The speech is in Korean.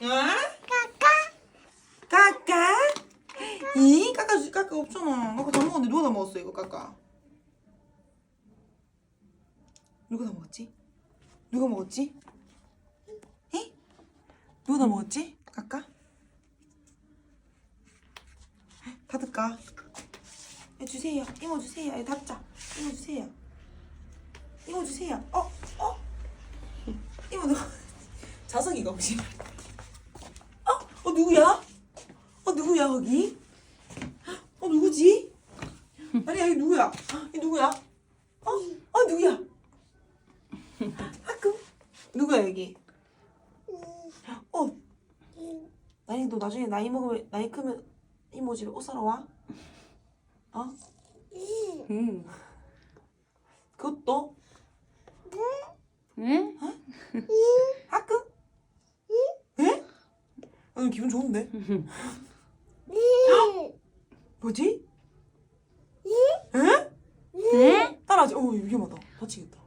까까. 까까? 이? 까까 주 까까 없잖아. 까까 다 먹었는데 누가 다 먹었어 이거 까까? 누가 다 먹었지? 누가 먹었지? 에? 누가 다 먹었지? 까까? 닫을까? 예, 주세요. 이모 주세요. 예, 닫자. 이모 주세요. 이모 주세요. 어? 어? 이모 너 자석이가 혹시? 어? 어 누구야? 어 누구야 거기? 어 누구지? 아니야 이 누구야? 이 누구야? 어? 어 누구야? 하꾸 누구야 여기? 어 나이 너 나중에 나이 먹으면 나이 크면 이모 집에 옷 사러 와? 어? 응. 그것도 응? 하크? 에? 오늘 기분 좋은데? 뭐지? 에? 응? 따라하지. 어 위험하다. 다치겠다.